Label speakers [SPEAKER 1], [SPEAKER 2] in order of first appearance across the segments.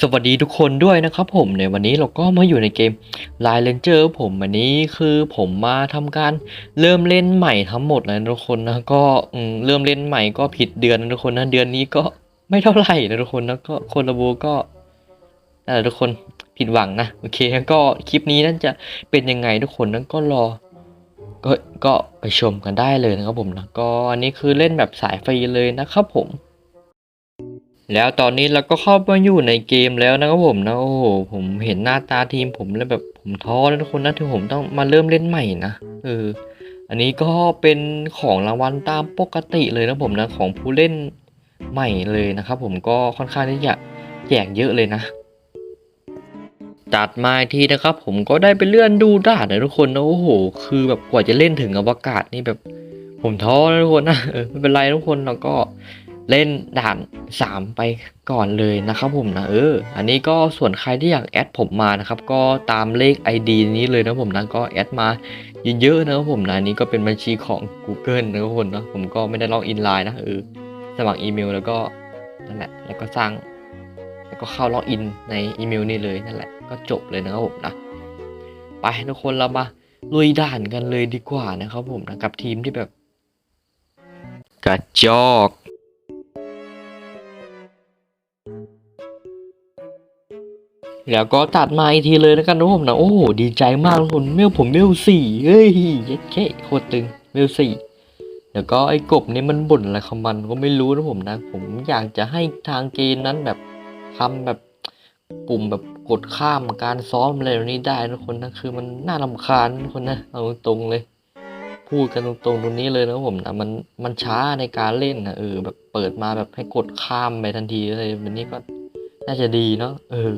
[SPEAKER 1] สวัสดีทุกคนด้วยนะครับผมในวันนี้เราก็มาอยู่ในเกม Line Ranger ผมวันนี้คือผมมาทำการเริ่มเล่นใหม่ทั้งหมดเลยนะทุกคนนะก็เริ่มเล่นใหม่ก็ผิดเดือนนะทุกคนนะเดือนนี้ก็ไม่เท่าไหร่นะทุกคนนะก็คนละโบก็นั่ทุกคนผิดหวังนะโอเคก็คลิปนี้นั่นจะเป็นยังไงทุกคนนั้นก็รอก็ก็ไปชมกันได้เลยนะครับผมนะก็อันนี้คือเล่นแบบสายฟรีเลยนะครับผม แล้วตอนนี้เราก็เข้ามาอยู่ในเกมแล้วนะครับผมนะโอ้โหผมเห็นหน้าตาทีมผมแล้วแบบผมท้อแล้วทุกคนนะที่ผมต้องมาเริ่มเล่นใหม่นะเอออันนี้ก็เป็นของรางวัลตามปกติเลยนะผมนะของผู้เล่นใหม่เลยนะครับผมก็ค่อนข้างที่จะแจกเยอะเลยนะจัดมาทีนะครับ ผมก็ได้ไปเลื่อนดูด่านนะทุกคนนะโอ้โห คือแบบกว่าจะเล่นถึงอวกาศนี่แบบ ผมท้อแล้วทุกคนนะไม่เป็นไรทุกคนเราก็ เล่นด่าน 3 ไปก่อนเลยนะครับผมนะเออ อันนี้ก็ส่วนใครที่อยากแอดผมมานะครับ ก็ตามเลข ID นี้เลยนะผมนะก็แอดมาเยอะๆนะครับผมนะอันนี้ก็เป็นบัญชีของ Google นะครับทุกคนนะผมก็ไม่ได้ล็อกอินไลน์นะเออสมัครอีเมลแล้วก็นั่นแหละแล้วก็สร้าง แล้วก็เข้าล็อกอินในอีเมลนี่เลยนั่นแหละก็จบเลยนะครับผมนะไปทุกคนเรามาลุยด่านกันเลยดีกว่านะครับผมนะกับทีมที่แบบกระจอก แล้วก็ตัดมาอีกทีเลยแล้วกันนะผมนะโอ้โหดีใจมากทุกคนเมลผมเมลสี่เฮ้ยย็ดแค่โคตรตึงเมลสี่แล้วก็ไอ้กบนี่มันบ่นอะไรของมันก็ไม่รู้นะผมนะ ผมอยากจะให้ทางเกมนั้นแบบทำแบบปุ่มแบบกดข้ามการซ้อมอะไรแบบนี้ได้นะทุกคนนะคือมันน่ารำคาญนะทุกคนนะเอาตรงเลย พูดกันตรงๆตรงนี้เลยนะผมนะมันมันช้าในการเล่นนะเออแบบเปิดมาแบบให้กดข้ามไปทันทีเลยแบบนี้ก็น่าจะดีเนาะเออ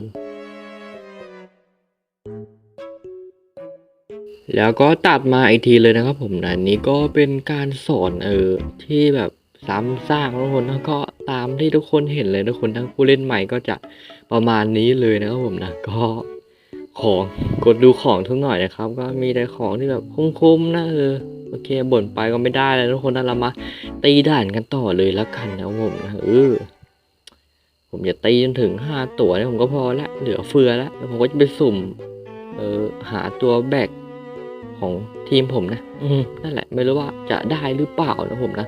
[SPEAKER 1] แล้วก็ตัดมาอีกทีเลยนะครับผมนะอันนี้ก็เป็นการสอนเออที่แบบซ้ำสร้างทุกคนแล้วก็ตามที่ทุกคนเห็นเลยทุกคนทั้งผู้เล่นใหม่ก็จะประมาณนี้เลยนะครับผมนะก็ของกดดูของทุกหน่อยนะครับ ก็มีแต่ของที่แบบคุ้มๆนะเออโอเคบ่นไปก็ไม่ได้แล้วทุกคนนะเรามาตีด่านกันต่อเลยแล้วกันนะผมนะเออผมจะตีจนถึงห้าตัวเนี่ยผมก็พอละเหลือเฟือล้วแล้วผมก็จะไปสุ่ม เออหาตัวแบก ของทีมผมนะ อืมนั่นแหละ ไม่รู้ว่าจะได้หรือเปล่านะผมนะ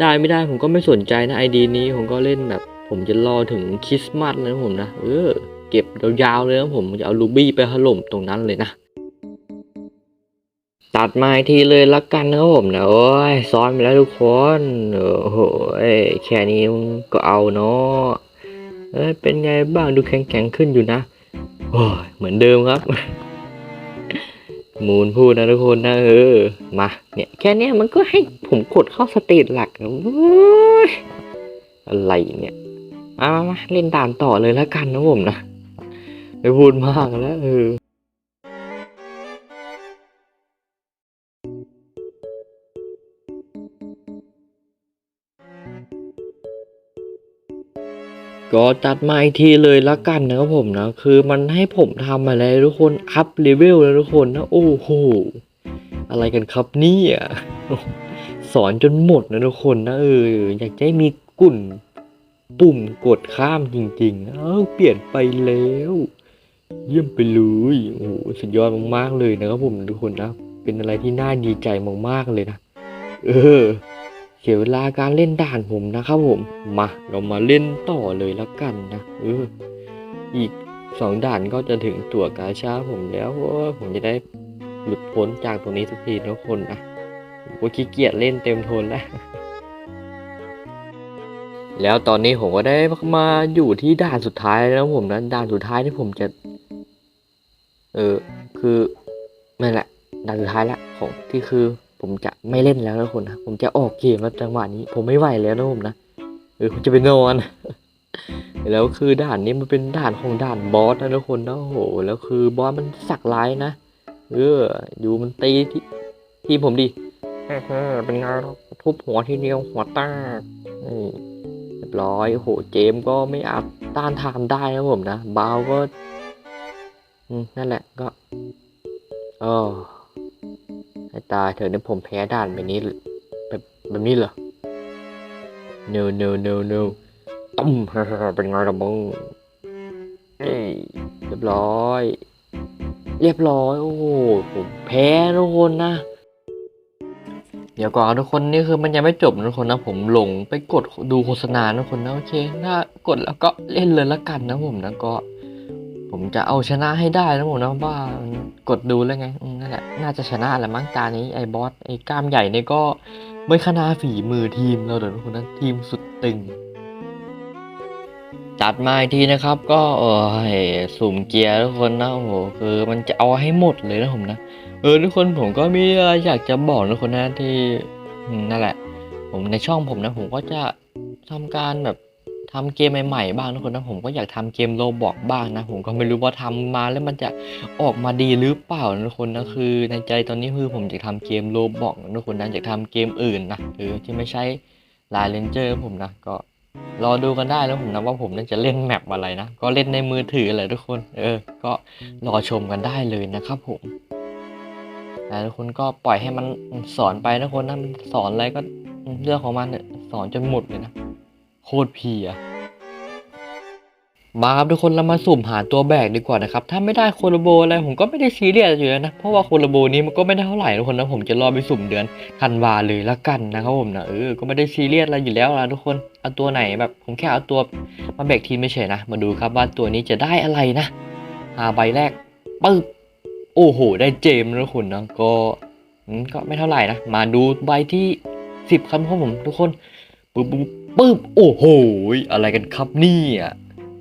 [SPEAKER 1] ได้ไม่ได้ผมก็ไม่สนใจนะไอดีนี้ผมก็เล่นแบบ ผมจะรอถึงคริสต์มาสเลยนะผมนะ เออ เก็บยาวๆเลยนะผมจะเอาลูบี้ไปถล่มตรงนั้นเลยนะตัดมาอีกทีเลยละกันนะครับผมนะโอ้ยซ้อนไปแล้วทุกคนโอ้โหแค่นี้มึงก็เอาเนาะเอ้ยเป็นไงบ้างดูแข็งๆขึ้นอยู่นะโอ้ยเหมือนเดิมครับ มูนพูดนะทุกคนนะเออ มาเนี่ยแค่นี้มันก็ให้ผมกดเข้าสเตจหลักอะไรเนี่ยมามามาเล่นด่านต่อเลยแล้วกันนะผมนะไม่พูดมากแล้วเออ ก็จัดมาอีกทีเลยละกันนะครับผมนะ คือมันให้ผมทำอะไรทุกคน อัพเลเวลแล้วทุกคนนะ โอ้โห อะไรกันครับเนี่ยสอนจนหมดนะทุกคนนะเออ อยากจะให้มีกุ่นปุ่มกดข้ามจริงๆ เอ้าเปลี่ยนไปแล้ว เยี่ยมไปเลยโอ้โหสุดยอดมากๆเลยนะครับผมทุกคนนะ เป็นอะไรที่น่าดีใจมากๆเลยนะ เออ สียเวลาการเล่นด่านผมนะครับผม มา เรามาเล่นต่อเลยล้วกันนะเอออีกสองด่านก็จะถึงตัวกาชาผมแล้วผมจะได้หลุดพ้นจากตรงนี้สักทีทุกคนนะผมก็ขี้เกียจเล่นเต็มทนแล้ว แล้วตอนนี้ผมก็ได้มาอยู่ที่ด่านสุดท้ายแล้วผมนะด่านสุดท้ายที่ผมจะ เออคือนั่นแหละด่านสุดท้ายละของที่คือ ผมจะไม่เล่นแล้วนะทุกคนนะผมจะออกเกมแล้วจังหวะนี้ ผมไม่ไหวแล้วนะผมนะเออผมจะไปนอน แล้วคือด่านนี้มันเป็นด่านของด่านบอสนะทุกคนนะโอ้โหแล้วคือบอสมันสักร้ายนะเอออยู่มันตีที่ทีผมดิเฮ้ยเป็นไงทุบหัวทีเดียวหัวตกนี่เรียบร้อยโอ้โหเจมก็ไม่อาจต้านทานได้นะผมนะบาวก็นั่นแหละก็เออ ตายเถอเนี่ยผมแพ้ด่านแบบนี้แบบแบบนี้เหรอ no no no no ตุ้มเป็นไงล่ะมึงเรียบร้อย เรียบร้อย โอ้โหผมแพ้ทุกคนนะ เดี๋ยวก่อนทุกคนนี่คือมันยังไม่จบนะทุกคนนะ ผมหลงไปกดดูโฆษณาทุกคนนะโอเค ถ้ากดแล้วก็เล่นเลยละกันนะผมนะก็ ผมจะเอาชนะให้ได้นะผมนะว่ากดดูแล้วไงนั่นแหละน่าจะชนะแหละมั้งตานี้ไอ้บอสไอ้กล้ามใหญ่เนี่ยก็ไม่ขนาฝีมือทีมเราเดี๋ยวทุกคนนทีมสุดตึง จัดมาอีกทีนะครับ ก็เออสุ่มเกียร์ทุกคนนะโอ้โหคือมันจะเอาให้หมดเลยนะผมนะเออทุกคนผมก็มีอะไรอยากจะบอกทุกคนนะที่นั่นแหละ ผมในช่องผมนะผมก็จะทำการแบบ ทำเกมใหม่ๆบ้างทุกคนนะผมก็อยากทำเกมโลบอกบ้างนะ ผมก็ไม่รู้ว่าทำมาแล้วมันจะออกมาดีหรือเปล่านะทุกคนนะคือ ในใจตอนนี้คือผมอยากทำเกมโลบอกทุกคนนะอยากทำเกมอื่นนะหรือที่ไม่ใช่ลายเลนเจอร์ผมนะก็รอดูกันได้แล้วผมนะว่าผมน่าจะเล่นแมปอะไรนะ ก็เล่นในมือถือเลยทุกคน เออ ก็รอชมกันได้เลยนะครับผมแต่ทุกคนก็ปล่อยให้มันสอนไปนะทุกคนนะมันสอนอะไรก็เรื่องของมันสอนจนหมดเลยนะ โคตรเพีย มาครับทุกคนเรามาสุ่มหาตัวแบกดีกว่านะครับ ถ้าไม่ได้โคโลโบอะไรผมก็ไม่ได้ซีเรียสอยู่แล้วนะ เพราะว่าโคโลโบนี้มันก็ไม่ได้เท่าไหร่ทุกคนนะผมจะรอไปสุ่มเดือนธันวาเลยละกันนะครับผมนะเออก็ไม่ได้ซีเรียสอะไรอยู่แล้วนะทุกคนเอาตัวไหนแบบ ผมแค่เอาตัวมาแบกทีมไม่เฉยนะ มาดูครับว่าตัวนี้จะได้อะไรนะหาใบแรกปึ๊บโอ้โห ได้เจมส์ทุกคนนะก็อืมก็ไม่เท่าไหร่นะมาดูใบที่สิบครับผมทุกคนปึ๊บปึ๊บปึ๊บโอ้โหอะไรกันครับเนี่ย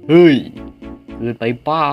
[SPEAKER 1] เฮ้ยเกินไปเป้า